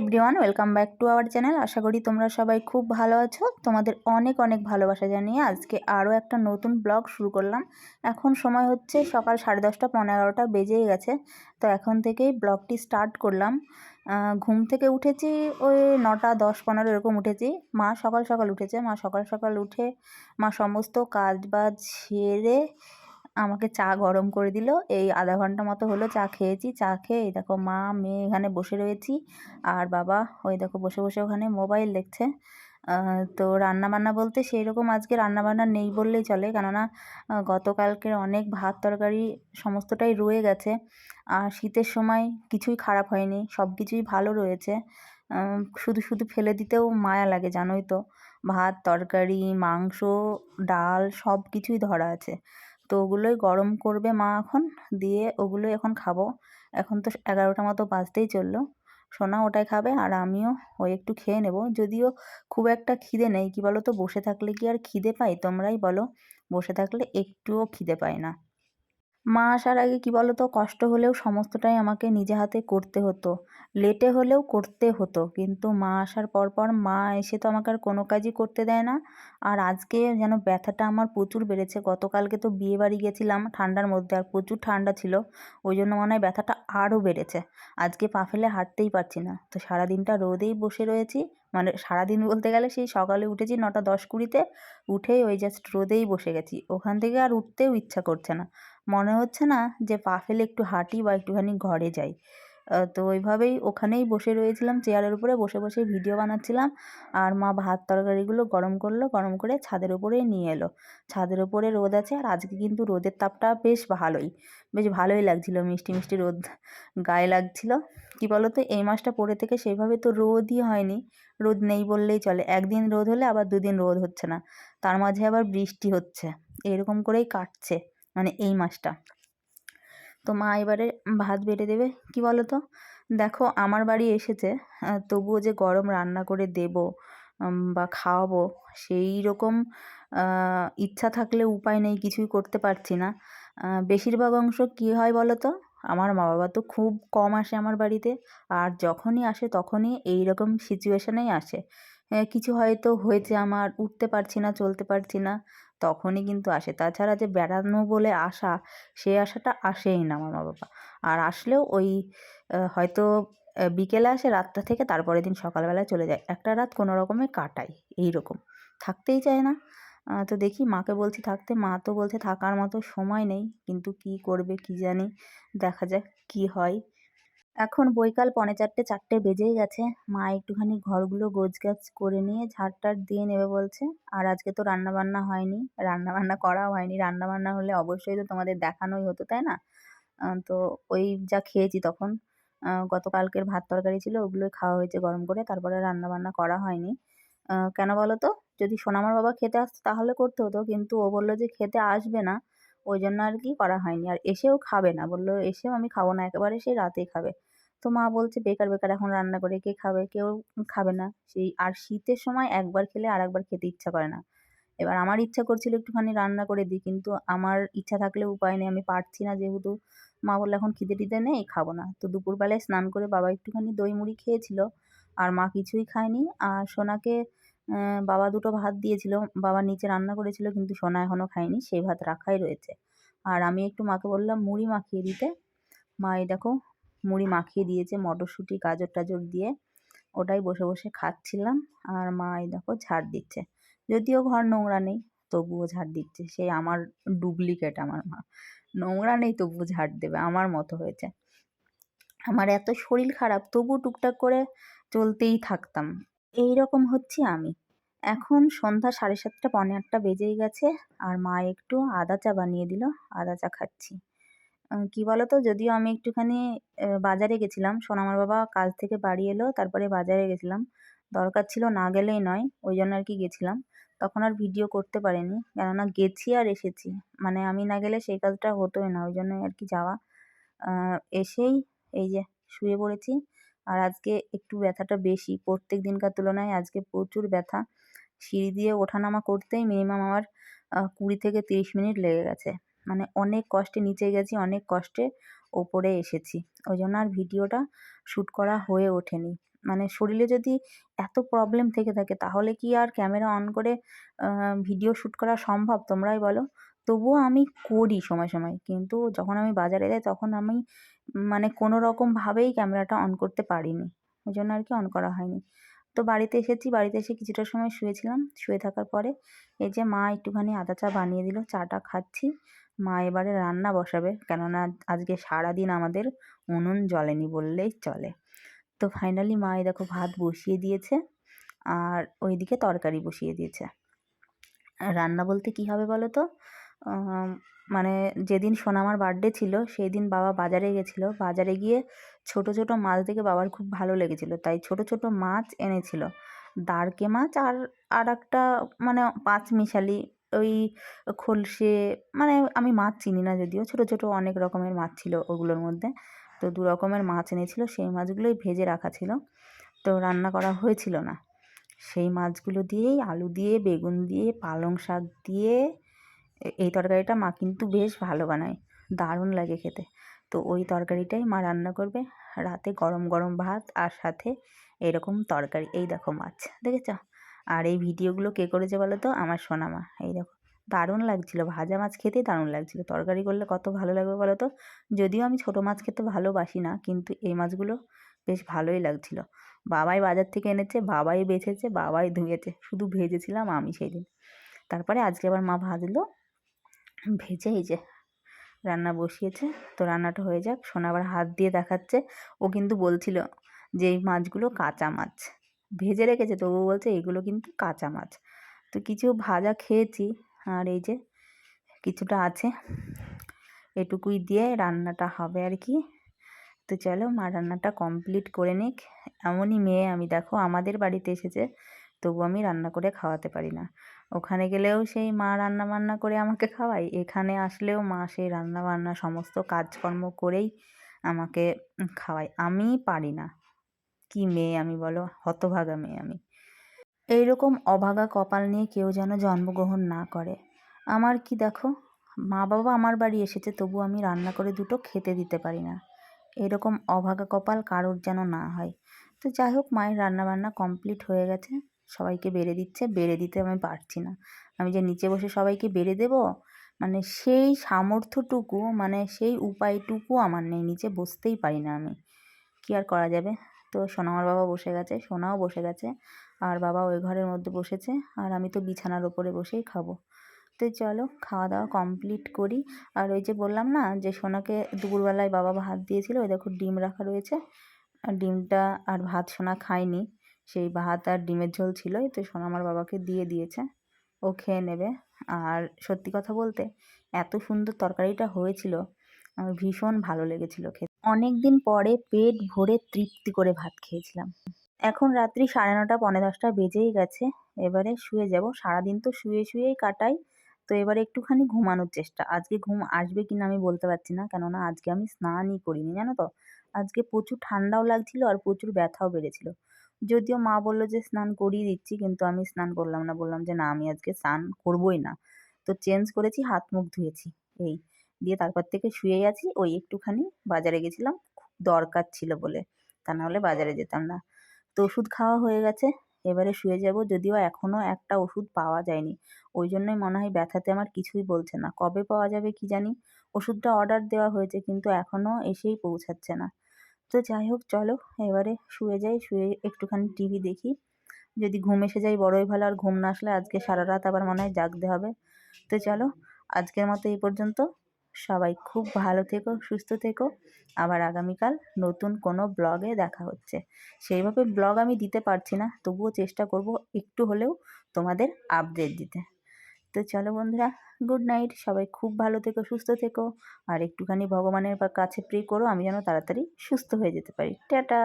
Everyone welcome back to our channel আশা করি তোমরা সবাই খুব ভালো আছো। তোমাদের অনেক অনেক ভালোবাসা জানিয়ে আজকে আরও একটা নতুন ব্লগ শুরু করলাম। এখন সময় হচ্ছে সকাল সাড়ে দশটা পনেরো এগারোটা বেজেই গেছে। তো এখন থেকেই ব্লগটি স্টার্ট করলাম। ঘুম থেকে উঠেছি ওই নটা, দশ, পনেরো এরকম উঠেছি। মা সকাল সকাল উঠেছে। মা সকাল সকাল উঠে মা সমস্ত কাজ বাজ সেরে আমাকে চা গরম করে দিল। এই আধা ঘণ্টা মতো হলো চা খেয়েছি। চা খেয়ে দেখো মা, মেয়ে এখানে বসে রয়েছি। আর বাবা, ওই দেখো বসে বসে ওখানে মোবাইল দেখছে। তো রান্নাবান্না বলতে সেই রকম আজকে রান্নাবান্না নেই বললেই চলে। কেননা গতকালকের অনেক ভাত তরকারি সমস্তটাই রয়ে গেছে। আর শীতের সময় কিছুই খারাপ হয়নি। সব কিছুই ভালো রয়েছে। শুধু শুধু ফেলে দিতেও মায়া লাগে, জানোই তো। ভাত, তরকারি, মাংস, ডাল সব কিছুই ধরা আছে। তো ওগুলোই গরম করবে মা এখন। দিয়ে ওগুলোই এখন খাব। এখন তো এগারোটা মতো বাজতেই চলল। সোনা ওটাই খাবে আর আমিও ওই একটু খেয়ে নেব। যদিও খুব একটা খিদে নেই, কি বলো তো বসে থাকলে কি আর খিদে পাই? তোমরাই বলো। বসে থাকলে একটুও খিদে পায় না। মা আসার আগে কি বলো তো কষ্ট হলেও সমস্তটাই আমাকে নিজে হাতে করতে হতো। লেটে হলেও করতে হতো। কিন্তু মা আসার পর পর মা এসে তো আমাকে আর কোনো কাজই করতে দেয় না। আর আজকে যেন ব্যথাটা আমার প্রচুর বেড়েছে। গতকালকে তো বিয়ে বাড়ি গেছিলাম ঠান্ডার মধ্যে আর প্রচুর ঠান্ডা ছিল। ওই জন্য মনে হয় ব্যথাটা আরও বেড়েছে। আজকে পা ফেলে হাঁটতেই পারছি না। তো সারাদিনটা রোদেই বসে রয়েছি। মানে সারাদিন বলতে গেলে সেই সকালে উঠেছি নটা দশ কুড়িতে। উঠেই ওই জাস্ট রোদেই বসে গেছি। ওখান থেকে আর উঠতেও ইচ্ছা করছে না। মনে হচ্ছে না যে পা ফেলে একটু হাঁটি বা একটুখানি ঘরে যাই। তো ওইভাবেই ওখানেই বসে রয়েছিলাম, চেয়ারের উপরে বসে বসে ভিডিও বানাচ্ছিলাম আর মা ভাত তরকারিগুলো গরম করল, গরম করে ছাদের উপরেই নিয়ে এলো। ছাদের উপরে রোদ আছে আর আজকে কিন্তু রোদের তাপটা বেশ ভালোই বেশ ভালোই লাগছিল, মিষ্টি মিষ্টি রোদ গায়ে লাগছিল। কি বলো তো এই মাসটা পরে থেকে সেইভাবে তো রোদই হয়নি, রোদ নেই বললেই চলে, একদিন রোদ হলে আবার দুদিন রোদ হচ্ছে না, তার মাঝে আবার বৃষ্টি হচ্ছে, এরকম করেই কাটছে। মানে এই মাসটা। তো মা এবারে ভাত বেড়ে দেবে, কি বলো তো দেখো, আমার বাড়ি এসেছে তবুও যে গরম রান্না করে দেব বা খাওয়াবো, সেই রকম ইচ্ছা থাকলে উপায় নেই, কিছুই করতে পারছি না। বেশিরভাগ অংশ কী হয় বলো তো আমার মা বাবা তো খুব কম আসে আমার বাড়িতে, আর যখনই আসে তখনই এই রকম সিচুয়েশানেই আসে। কিছু হয়তো হয়েছে, আমার উঠতে পারছি না, চলতে পারছি না। তখনই কিন্তু আসে। তাছাড়া যে বেড়ানো বলে আসা, সে আশাটা আসেই না আমার মা বাবা। আর আসলেও ওই হয়তো বিকেলে আসে রাতটা থেকে, তারপরের দিন সকালবেলায় চলে যায়। একটা রাত কোনো রকমে কাটাই এই রকম থাকতেই চায় না। তো দেখি মাকে বলছি থাকতে। মা তো বলছে থাকার মতো সময় নেই, কিন্তু কি করবে কি জানি। দেখা যাক কি হয়। এখন বৈকাল পনে চারটে চারটে বেজেই গেছে। মা একটুখানি ঘরগুলো গোছগাছ করে নিয়ে ঝাড় টাড় দিয়ে নেবে বলছে। আর আজকে তো রান্নাবান্না হয়নি। রান্নাবান্না করাও হয়নি। রান্নাবান্না হলে অবশ্যই তো তোমাদের দেখানোই হতো, তাই না? তো ওই যা খেয়েছি তখন গতকালকের ভাত তরকারি ছিল, ওগুলোই খাওয়া হয়েছে গরম করে। তারপরে রান্নাবান্না করা হয়নি। কেন বলো তো? যদি সোনামার বাবা খেতে আসতো তাহলে করতে হতো। কিন্তু ও বলল যে খেতে আসবে না। ওই জন্য আর কি করা হয়নি। আর এসেও খাবে না। বলল, এসেও আমি খাব না। একেবারে সেই রাতেই খাবে। তো মা বলছে, বেকার বেকার, এখন রান্না করে কে খাবে? কেউ খাবে না। সেই, আর শীতের সময় একবার খেলে আর একবার খেতে ইচ্ছা করে না। এবার আমার ইচ্ছা করছিল একটুখানি রান্না করে দিই, কিন্তু আমার ইচ্ছা থাকলে উপায় নেই। আমি পারছি না যেহেতু মা বলল, এখন খিদে টিদে নেই, খাব না। তো দুপুরবেলায় স্নান করে বাবা একটুখানি দই মুড়ি খেয়েছিল, আর মা কিছুই খায়নি। আর সোনাকে বাবা দুটো ভাত দিয়েছিল, বাবা নিচে রান্না করেছিল কিন্তু সোনা এখনও খায়নি, সেই ভাত রাখাই রয়েছে। আর আমি একটু মাকে বললাম, মুড়ি মাখিয়ে দিতে। মা, এই দেখো, মুড়ি মাখিয়ে দিয়েছে, মটরশুঁটি, গাজর টাজর দিয়ে। ওটাই বসে বসে খাচ্ছিলাম। আর মা, এই দেখো, ঝাড় দিচ্ছে। যদিও ঘর নোংরা নেই, তবুও ঝাড় দিচ্ছে। সেই আমার ডুপ্লিকেট আমার মা। নোংরা নেই, তবুও ঝাড় দেবে, আমার মতো হয়েছে। আমার এত শরীর খারাপ তবু টুকটাক করে চলতেই থাকতাম। এই রকম হচ্ছি আমি। এখন সন্ধ্যা সাড়ে সাতটা পনেরো আটটা বেজেই গেছে আর মা একটু আদা চা বানিয়ে দিল, আদা চা খাচ্ছি। কি বলো তো যদিও আমি একটুখানি বাজারে গেছিলাম, সোনামার বাবা কাজ থেকে বাড়ি এলো, তারপরে বাজারে গেছিলাম। দরকার ছিল না গেলেই নয়, ওই জন্য আর কি গেছিলাম। তখন আর ভিডিও করতে পারিনি, কেননা গেছি আর এসেছি। মানে আমি না গেলে সেই কাজটা হতোই না, ওই জন্যই আর কি যাওয়া। এসেই এই যে শুয়ে পড়েছি। আর আজকে একটু ব্যথাটা বেশি। প্রত্যেক দিনকার তুলনায় আজকে প্রচুর ব্যথা। সিঁড়ি দিয়ে ওঠানামা করতেই মিনিমাম আমার কুড়ি থেকে তিরিশ মিনিট লেগে গেছে। মানে অনেক কষ্টে নিচে গেছি, অনেক কষ্টে ওপরে এসেছি। ওই জন্য আর ভিডিওটা শ্যুট করা হয়ে ওঠেনি। মানে শরীরে যদি এত প্রবলেম থেকে থাকে, তাহলে কি আর ক্যামেরা অন করে ভিডিও শ্যুট করা সম্ভব? তোমরাই বলো। তবুও আমি করি সময় সময়। কিন্তু যখন আমি বাজারে যাই, তখন আমি মানে কোনো রকমভাবেই ক্যামেরাটা অন করতে পারিনি। ওই জন্য আর কি অন করা হয়নি। তো বাড়িতে এসেছি, বাড়িতে এসে কিছুটা সময় শুয়েছিলাম। শুয়ে থাকার পরে এই যে মা একটুখানি আদা চা বানিয়ে দিল, চাটা খাচ্ছি। মা এবারে রান্না বসাবে, কেননা আজকে সারাদিন আমাদের উনুন জ্বলেনি বললেই চলে। তো ফাইনালি মা এই দেখো ভাত বসিয়ে দিয়েছে, আর ওইদিকে তরকারি বসিয়ে দিয়েছে। রান্না বলতে কী হবে বলো তো? মানে যেদিন সোনামার বার্থডে ছিল সেই দিন বাবা বাজারে গেছিল। বাজারে গিয়ে ছোট ছোট মাছ দেখে বাবার খুব ভালো লেগেছিলো। তাই ছোট ছোট মাছ এনেছিল। দাঁড়কে মাছ আর আর একটা মানে পাঁচ মিশালি ওই খলসে মানে আমি মাছ চিনি না যদিও, ছোট ছোট অনেক রকমের মাছ ছিল ওগুলোর মধ্যে। তো দু রকমের মাছ এনেছিল, সেই মাছগুলোই ভেজে রাখা ছিল। তো রান্না করা হয়েছিল না। সেই মাছগুলো দিয়েই আলু দিয়ে, বেগুন দিয়ে, পালং শাক দিয়ে এই তরকারিটা মা কিন্তু বেশ ভালো বানায়। দারুণ লাগে খেতে। তো ওই তরকারিটাই মা রান্না করবে। রাতে গরম গরম ভাত আর সাথে এরকম তরকারি। এই দেখো মাছ, দেখেছ? আর এই ভিডিওগুলো কে করেছে বলো তো? আমার সোনা মা এই দেখো, দারুণ লাগছিল। ভাজা মাছ খেতে দারুণ লাগছিল। তরকারি করলে কত ভালো লাগবে বলো তো? যদিও আমি ছোটো মাছ খেতে ভালোবাসি না, কিন্তু এই মাছগুলো বেশ ভালোই লাগছিল। বাবাই বাজার থেকে এনেছে, বাবাই বেছেছে, বাবাই ধুয়েছে। শুধু ভেজেছিলাম আমি সেই দিন তারপরে আজকে আবার মা ভাজলো ভেজে এই যে রান্না বসিয়েছে, তো রান্নাটা হয়ে যাক। সোনা আবার হাত দিয়ে দেখাচ্ছে। ও কিন্তু বলছিল যে এই মাছগুলো কাঁচা মাছ। ভেজে রেখেছে তবু বলছে এগুলো কিন্তু কাঁচা মাছ। তো কিছু ভাজা খেয়েছি আর এই যে কিছুটা আছে। এটুকুই দিয়ে রান্নাটা হবে আর কি। তো চলো মা রান্নাটা কমপ্লিট করে নিক। এমনই মেয়ে আমি দেখো, আমাদের বাড়িতে এসেছে, তবু আমি রান্না করে খাওয়াতে পারি না। ওখানে গেলেও সেই মা রান্না বান্না করে আমাকে খাওয়ায়। এখানে আসলেও মা সেই রান্না বান্না সমস্ত কাজকর্ম করেই আমাকে খাওয়ায়। আমি পারি না। কি মেয়ে আমি বলো? হতভাগা মেয়ে আমি। এইরকম অভাগা কপাল নিয়ে কেউ যেন জন্মগ্রহণ না করে। আমার কি দেখো? মা বাবা আমার বাড়ি এসেছে, তবু আমি রান্না করে দুটো খেতে দিতে পারি না। এরকম অভাগা কপাল কারোর যেন না হয়। তো যাই হোক, মায়ের রান্নাবান্না কমপ্লিট হয়ে গেছে। সবাইকে বেড়ে দিচ্ছে, বেড়ে দিতে আমি পারছি না। আমি যে নিচে বসে সবাইকে বেড়ে দেব মানে সেই সামর্থ্যটুকু মানে সেই উপায়টুকু আমার নেই, নিচে বসতেই পারি না আমি। কী আর করা যাবে? তো সোনামার বাবা বসে গেছে, সোনাও বসে গেছে, আর বাবা ওই ঘরের মধ্যে বসেছে, আর আমি তো বিছানার ওপরে বসেই খাব। তো চলো, খাওয়া দাওয়া কমপ্লিট করি। আর ওই যে বললাম না, যে সোনাকে দুপুরবেলায় বাবা ভাত দিয়েছিল, ওই দেখো ডিম রাখা রয়েছে। আর ডিমটা আর ভাত সোনা খায়নি। সেই ভাত আর ডিমের ঝোল ছিলই তো সোনা আমার বাবাকে দিয়ে দিয়েছে, ও খেয়ে নেবে। আর সত্যি কথা বলতে, এত সুন্দর তরকারিটা হয়েছিল, আমার ভীষণ ভালো লেগেছিল খেতে। অনেক দিন পরে পেট ভরে তৃপ্তি করে ভাত খেয়েছিলাম। এখন রাত্রি সাড়ে নটা পনেরো দশটা বেজেই গেছে, এবারে শুয়ে যাব। সারাদিন তো শুয়ে শুয়েই কাটাই, তো এবারে একটুখানি ঘুমানোর চেষ্টা। আজকে ঘুম আসবে কিনা আমি বলতে পারছি না, কেননা আজকে আমি স্নানই করিনি, জানো তো? আজকে প্রচুর ঠান্ডাও লাগছিল আর প্রচুর ব্যথাও বেড়েছিল। যদিও মা বলল যে, স্নান করিয়ে দিচ্ছি। কিন্তু আমি স্নান করলাম না। বললাম যে, না, আমি আজকে স্নান করবই না। তো চেঞ্জ করেছি, হাত মুখ ধুয়েছি, এই দিয়ে তারপর থেকে শুয়ে আছি। ওই একটুখানি বাজারে গেছিলাম, খুব দরকার ছিল বলে, তা নাহলে বাজারে যেতাম না। তো ওষুধ খাওয়া হয়ে গেছে, এবারে শুয়ে যাব। যদিও এখনও একটা ওষুধ পাওয়া যায়নি, ওই জন্যই মনে হয় ব্যথাতে আমার কিছুই বলছে না। কবে পাওয়া যাবে কি জানি? ওষুধটা অর্ডার দেওয়া হয়েছে, কিন্তু এখনও এসেই পৌঁছাচ্ছে না। তো যাই হোক, চলো এবারে শুয়ে যাই, শুয়ে একটুখানি টিভি দেখি। যদি ঘুম এসে যাই বড়ই ভালো, আর ঘুম না আসলে আজকে সারা রাত আবার মনে হয় জাগতে হবে। তো চলো, আজকের মতো এই পর্যন্ত। সবাই খুব ভালো থেকো, সুস্থ থেকো। আবার আগামীকাল নতুন কোনো ব্লগে দেখা হচ্ছে। সেইভাবে ব্লগ আমি দিতে পারছি না, তবুও চেষ্টা করব একটু হলেও তোমাদের আপডেট দিতে। তো চলো বন্ধুরা গুড নাইট সবাই খুব ভালো থেকো, সুস্থ থেকো। আর একটুখানি ভগবানের কাছে প্রে করো, আমি যেন তাড়াতাড়ি সুস্থ হয়ে যেতে পারি। টাটা।